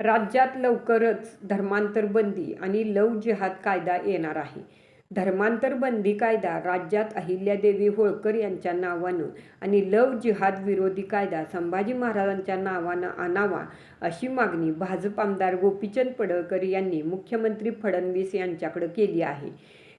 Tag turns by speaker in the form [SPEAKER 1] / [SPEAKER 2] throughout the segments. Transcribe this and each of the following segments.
[SPEAKER 1] राज्यात लवकरच धर्मांतर बंदी आणि लव जिहाद कायदा येणार आहे. धर्मांतर बंदी कायदा राज्यात अहिल्यादेवी होळकर यांच्या नावानं आणि लव जिहाद विरोधी कायदा संभाजी महाराजांच्या नावानं आणावा अशी मागणी भाजप आमदार गोपीचंद पडळकर यांनी मुख्यमंत्री फडणवीस यांच्याकडे केली आहे.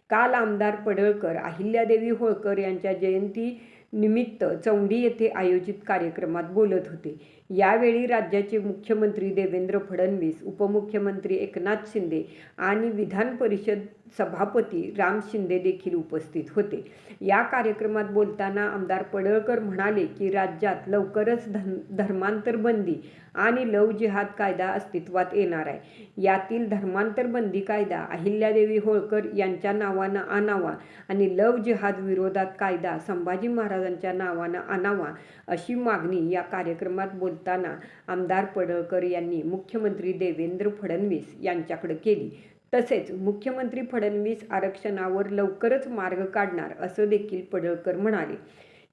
[SPEAKER 1] काल आमदार पडळकर अहिल्यादेवी होळकर यांच्या जयंती निमित्त चौंडी येथे आयोजित कार्यक्रमात बोलत होते. यावेळी राज्याचे मुख्यमंत्री देवेंद्र फडणवीस उपमुख्यमंत्री एकनाथ शिंदे आणि विधान परिषद सभापती राम शिंदे देखील उपस्थित होते. या कार्यक्रमात बोलताना आमदार पडळकर म्हणाले की राज्यात लवकरच धन धर्मांतर बंदी आणि लव जिहाद कायदा अस्तित्वात येणार आहे. यातील धर्मांतर बंदी कायदा अहिल्यादेवी होळकर यांच्या नावानं आणावा आणि लव जिहाद विरोधात कायदा संभाजी महाराज महाराजांच्या नावानं आणावा अशी मागणी या कार्यक्रमात बोलताना आमदार पडळकर यांनी मुख्यमंत्री देवेंद्र फडणवीस यांच्याकडे केली. तसेच मुख्यमंत्री फडणवीस आरक्षणावर लवकरच मार्ग काढणार असं देखील पडळकर म्हणाले.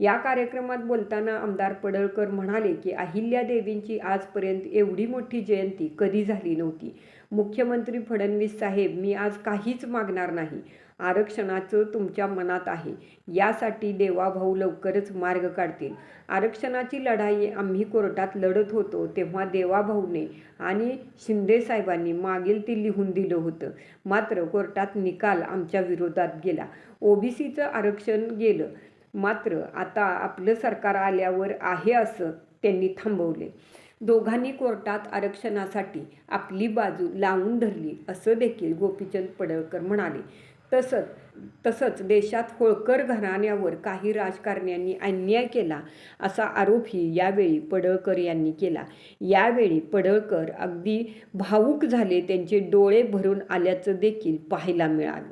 [SPEAKER 1] या कार्यक्रमात बोलताना आमदार पडळकर म्हणाले की अहिल्यादेवींची आजपर्यंत एवढी मोठी जयंती कधी झाली नव्हती. मुख्यमंत्री फडणवीस साहेब मी आज काहीच मागणार नाही. आरक्षणाचं तुमच्या मनात आहे. यासाठी देवाभाऊ लवकरच मार्ग काढतील. आरक्षणाची लढाई आम्ही कोर्टात लढत होतो तेव्हा देवाभाऊने आणि शिंदे साहेबांनी मागील ते लिहून दिलं होतं. मात्र कोर्टात निकाल आमच्या विरोधात गेला. ओबीसीचं आरक्षण गेलं. मात्र आता आपलं सरकार आल्यावर आहे असं त्यांनी थांबवले. दोघांनी कोर्टात आरक्षणासाठी आपली बाजू लावून धरली असं देखील गोपीचंद पडळकर म्हणाले. तसंच तसंच देशात होळकर घराण्यावर काही राजकारण्यांनी अन्याय केला असा आरोपही यावेळी पडळकर यांनी केला. यावेळी पडळकर अगदी भावूक झाले त्यांचे डोळे भरून आल्याचं देखील पाहायला मिळालं.